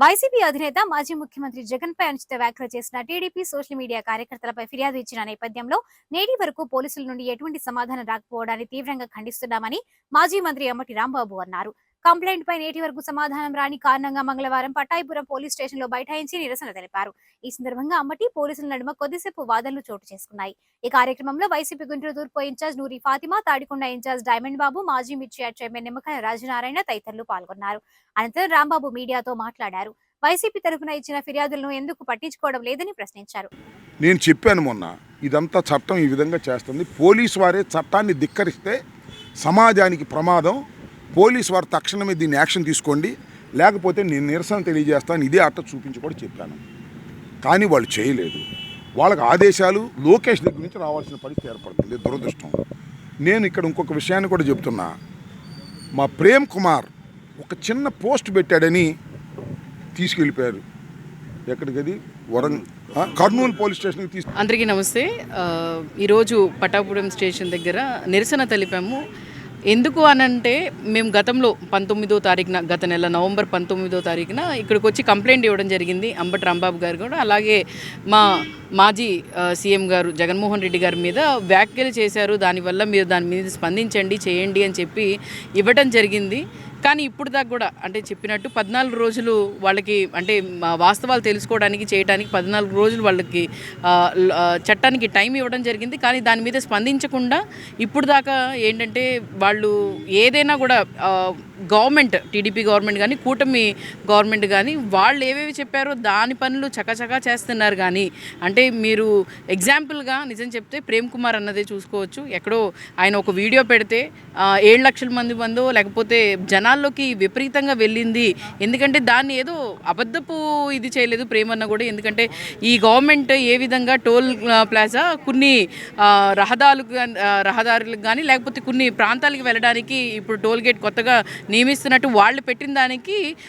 YCP అధినేత మాజీ ముఖ్యమంత్రి జగన్ పై అనుచిత వ్యాఖ్యలు చేసిన టీడీపీ సోషల్ మీడియా కార్యకర్తలపై ఫిర్యాదు ఇచ్చిన నేపథ్యంలో నేటి వరకు పోలీసుల నుండి ఎటువంటి సమాధానం రాకపోవడాన్ని తీవ్రంగా ఖండిస్తున్నామని మాజీ మంత్రి అమ్మటి రాంబాబు అన్నారు. కంప్లైంట్ పై నేటి వరకు సమాధానం రాని కారణంగా మంగళవారం పటాయిపురం పోలీస్ స్టేషన్లో బైఠాయించి నిరసన తెలిపారు. ఈ సందర్భంగా అమ్మటి పోలీసుల నడుమ కొద్దిసేపు వాదనలు చోటు చేసుకున్నాయి. ఈ కార్యక్రమంలో వైసీపీ గుంటూరు తూర్పు in charge Noori Fatima Tadikonda in charge diamond Babu మాజీ మిర్చియా చైర్మన్ నిమ్మకాయ రాజనారాయణ తదితరులు పాల్గొన్నారు. అనంతరం రాంబాబు మీడియాతో మాట్లాడారు. వైసీపీ తరఫున ఇచ్చిన ఫిర్యాదులను ఎందుకు పట్టించుకోవడం లేదని ప్రశ్నించారు. నేను చెప్పాను మొన్న ఇదంతా చట్టం ఈ విధంగా చేస్తుంది. పోలీసు వారే చట్టాన్ని ధిక్కరిస్తే సమాజానికి ప్రమాదం పోలీస్ వారు తక్షణమే దీన్ని యాక్షన్ తీసుకోండి. లేకపోతే నేను నిరసన తెలియజేస్తాను ఇదే అట్ట చూపించి కూడా చెప్పాను. కానీ వాళ్ళు చేయలేదు. వాళ్ళకి ఆదేశాలు లోకేష్ దగ్గర నుంచి రావాల్సిన పరిస్థితి ఏర్పడుతుంది. దురదృష్టం. నేను ఇక్కడ ఇంకొక విషయాన్ని కూడా చెప్తున్నా. మా ప్రేమ్ కుమార్ ఒక చిన్న పోస్ట్ పెట్టాడని తీసుకెళ్ళిపోయారు. ఎక్కడికది వరంగ కర్నూలు పోలీస్ స్టేషన్కి తీసుకు అందరికీ నమస్తే. ఈరోజు పటాపురం స్టేషన్ దగ్గర నిరసన తెలిపాము. ఎందుకు అనంటే మేము గతంలో పంతొమ్మిదో తారీఖున గత నెల నవంబర్ పంతొమ్మిదో తారీఖున ఇక్కడికి వచ్చి కంప్లైంట్ ఇవ్వడం జరిగింది అంబటి రాంబాబు గారు కూడా. అలాగే మా మాజీ సీఎం గారు జగన్మోహన్ రెడ్డి గారి మీద వ్యాఖ్యలు చేశారు. దానివల్ల మీరు దాని మీద స్పందించండి చేయండి అని చెప్పి ఇవ్వడం జరిగింది. కానీ ఇప్పుడు దాకా కూడా అంటే చెప్పినట్టు పద్నాలుగు రోజులు వాళ్ళకి అంటే వాస్తవాలు తెలుసుకోవడానికి చేయడానికి పద్నాలుగు రోజులు వాళ్ళకి చట్టానికి టైం ఇవ్వడం జరిగింది. కానీ దాని మీద స్పందించకుండా ఇప్పుడు దాకా ఏంటంటే వాళ్ళు ఏదైనా కూడా గవర్నమెంట్ టీడీపీ గవర్నమెంట్ కానీ కూటమి గవర్నమెంట్ కానీ వాళ్ళు ఏవేవి చెప్పారో దాని పనులు చకచకా చేస్తున్నారు కానీ అంటే మీరు ఎగ్జాంపుల్గా నిజం చెప్తే ప్రేమ్ కుమార్ అన్నదే చూసుకోవచ్చు. ఎక్కడో ఆయన ఒక వీడియో పెడితే ఏడు లక్షల మంది మందో లేకపోతే జనాల్లోకి విపరీతంగా వెళ్ళింది. ఎందుకంటే దాన్ని ఏదో అబద్ధపు ఇది చేయలేదు ప్రేమన్న కూడా. ఎందుకంటే ఈ గవర్నమెంట్ ఏ విధంగా టోల్ ప్లాజా కొన్ని రహదారులు రహదారులకు రహదారులకు కానీ లేకపోతే కొన్ని ప్రాంతాలకు వెళ్ళడానికి ఇప్పుడు టోల్ గేట్ కొత్తగా నియమిస్తున్నట్టు వాళ్ళు పెట్టిన దానికి